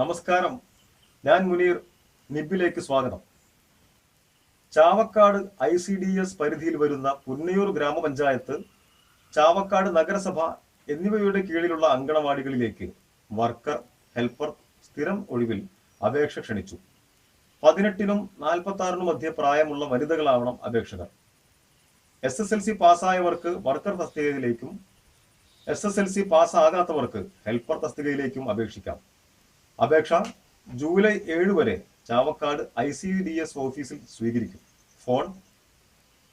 നമസ്കാരം. ഞാൻ മുനീർ നിബിലേക്ക് സ്വാഗതം. Chavakkad I C D S പരിധിയിൽ വരുന്ന പുന്നയൂർ ഗ്രാമപഞ്ചായത്ത് ചാവക്കാട് നഗരസഭ എന്നിവയുടെ കീഴിലുള്ള അങ്കണവാടികളിലേക്ക് വർക്കർ ഹെൽപ്പർ സ്ഥിരം ഒഴിവിൽ അപേക്ഷ ക്ഷണിച്ചു. പതിനെട്ടിനും നാൽപ്പത്തി ആറിനും മധ്യ പ്രായമുള്ള വനിതകളാവണം അപേക്ഷകർ. എസ് എസ് എൽ സി പാസ്സായവർക്ക് വർക്കർ തസ്തികയിലേക്കും എസ് എസ് എൽ സി പാസ്സാകാത്തവർക്ക് ഹെൽപ്പർ തസ്തികയിലേക്കും അപേക്ഷിക്കാം. അപേക്ഷ ജൂലൈ ഏഴ് വരെ Chavakkad I C D S ഓഫീസിൽ സ്വീകരിക്കും. ഫോൺ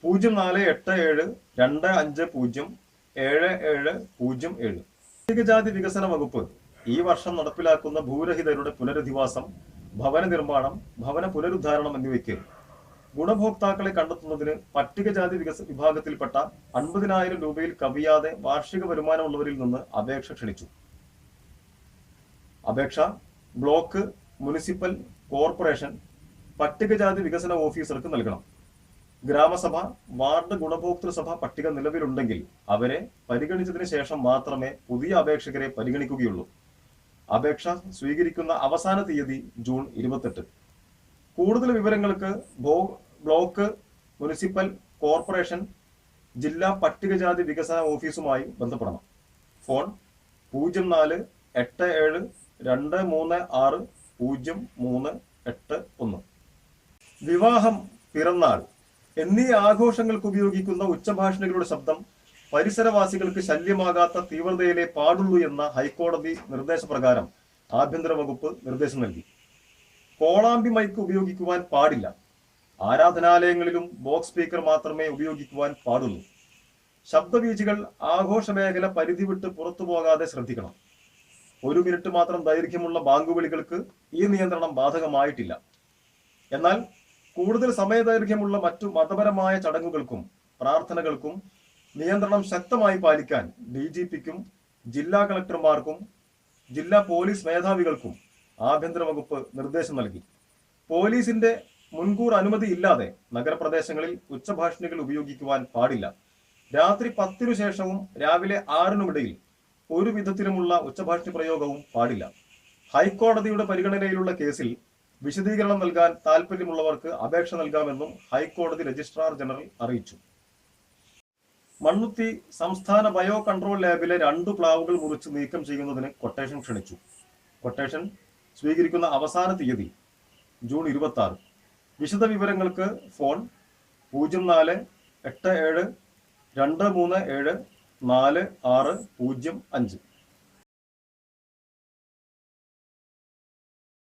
പൂജ്യം നാല് എട്ട് ഏഴ് രണ്ട് അഞ്ച് പൂജ്യം ഏഴ് ഏഴ് പൂജ്യം ഏഴ്. പട്ടികജാതി വികസന വകുപ്പ് ഈ വർഷം നടപ്പിലാക്കുന്ന ഭൂരഹിതരുടെ പുനരധിവാസം ഭവന നിർമ്മാണം ഭവന പുനരുദ്ധാരണം എന്നിവയ്ക്ക് ഗുണഭോക്താക്കളെ കണ്ടെത്തുന്നതിന് പട്ടികജാതി വികസ വിഭാഗത്തിൽപ്പെട്ട അൻപതിനായിരം രൂപയിൽ കവിയാതെ വാർഷിക വരുമാനമുള്ളവരിൽ നിന്ന് അപേക്ഷ ക്ഷണിച്ചു. അപേക്ഷ ബ്ലോക്ക് മുനിസിപ്പൽ കോർപ്പറേഷൻ പട്ടികജാതി വികസന ഓഫീസർക്ക് നൽകണം. ഗ്രാമസഭ വാർഡ് ഗുണഭോക്തൃ സഭ പട്ടിക നിലവിലുണ്ടെങ്കിൽ അവരെ പരിഗണിച്ചതിന് ശേഷം മാത്രമേ പുതിയ അപേക്ഷകരെ പരിഗണിക്കുകയുള്ളൂ. അപേക്ഷ സ്വീകരിക്കുന്ന അവസാന തീയതി ജൂൺ ഇരുപത്തെട്ട്. കൂടുതൽ വിവരങ്ങൾക്ക് ബ്ലോക്ക് മുനിസിപ്പൽ കോർപ്പറേഷൻ ജില്ലാ പട്ടികജാതി വികസന ഓഫീസുമായി ബന്ധപ്പെടണം. ഫോൺ പൂജ്യം നാല് എട്ട് ഏഴ് രണ്ട് മൂന്ന് ആറ് പൂജ്യം മൂന്ന് എട്ട് ഒന്ന്. വിവാഹം പിറന്നാൾ എന്നീ ആഘോഷങ്ങൾക്ക് ഉപയോഗിക്കുന്ന ഉച്ചഭാഷണികളുടെ ശബ്ദം പരിസരവാസികൾക്ക് ശല്യമാകാത്ത തീവ്രതയിലെ പാടുള്ളൂ എന്ന ഹൈക്കോടതി നിർദ്ദേശപ്രകാരം ആഭ്യന്തര വകുപ്പ് നിർദ്ദേശം നൽകി. കോളാമ്പി മൈക്ക് ഉപയോഗിക്കുവാൻ പാടില്ല. ആരാധനാലയങ്ങളിലും ബോക്സ് സ്പീക്കർ മാത്രമേ ഉപയോഗിക്കുവാൻ പാടുള്ളൂ. ശബ്ദവീചികൾ ആഘോഷ മേഖല പരിധി വിട്ട് പുറത്തു പോകാതെ ശ്രദ്ധിക്കണം. ഒരു മിനിറ്റ് മാത്രം ദൈർഘ്യമുള്ള ബാങ്ക് വിളികൾക്ക് ഈ നിയന്ത്രണം ബാധകമായിട്ടില്ല. എന്നാൽ കൂടുതൽ സമയ ദൈർഘ്യമുള്ള മറ്റു മതപരമായ ചടങ്ങുകൾക്കും പ്രാർത്ഥനകൾക്കും നിയന്ത്രണം ശക്തമായി പാലിക്കാൻ ഡി ജി പിക്കും ജില്ലാ കളക്ടർമാർക്കും ജില്ലാ പോലീസ് മേധാവികൾക്കും ആഭ്യന്തര വകുപ്പ് നിർദ്ദേശം നൽകി. പോലീസിന്റെ മുൻകൂർ അനുമതി ഇല്ലാതെ നഗരപ്രദേശങ്ങളിൽ ഉച്ചഭാഷണികൾ ഉപയോഗിക്കുവാൻ പാടില്ല. രാത്രി പത്തിനു ശേഷവും രാവിലെ ആറിനുമിടയിൽ ഒരു വിധത്തിലുമുള്ള ഉച്ചഭാഷ പ്രയോഗവും പാടില്ല. ഹൈക്കോടതിയുടെ പരിഗണനയിലുള്ള കേസിൽ വിശദീകരണം നൽകാൻ താൽപ്പര്യമുള്ളവർക്ക് അപേക്ഷ നൽകാമെന്നും ഹൈക്കോടതി രജിസ്ട്രാർ ജനറൽ അറിയിച്ചു. മണ്ണുത്തി സംസ്ഥാന ബയോ കൺട്രോൾ ലാബിലെ രണ്ടു പ്ലാവുകൾ മുറിച്ച് നീക്കം ചെയ്യുന്നതിന് കൊട്ടേഷൻ ക്ഷണിച്ചു. കൊട്ടേഷൻ സ്വീകരിക്കുന്ന അവസാന തീയതി ജൂൺ ഇരുപത്തി ആറ് വിശദ വിവരങ്ങൾക്ക് ഫോൺ പൂജ്യം നാല് എട്ട് ഏഴ് രണ്ട് മൂന്ന് ഏഴ് നാല് ആറ് പൂജ്യം അഞ്ച്.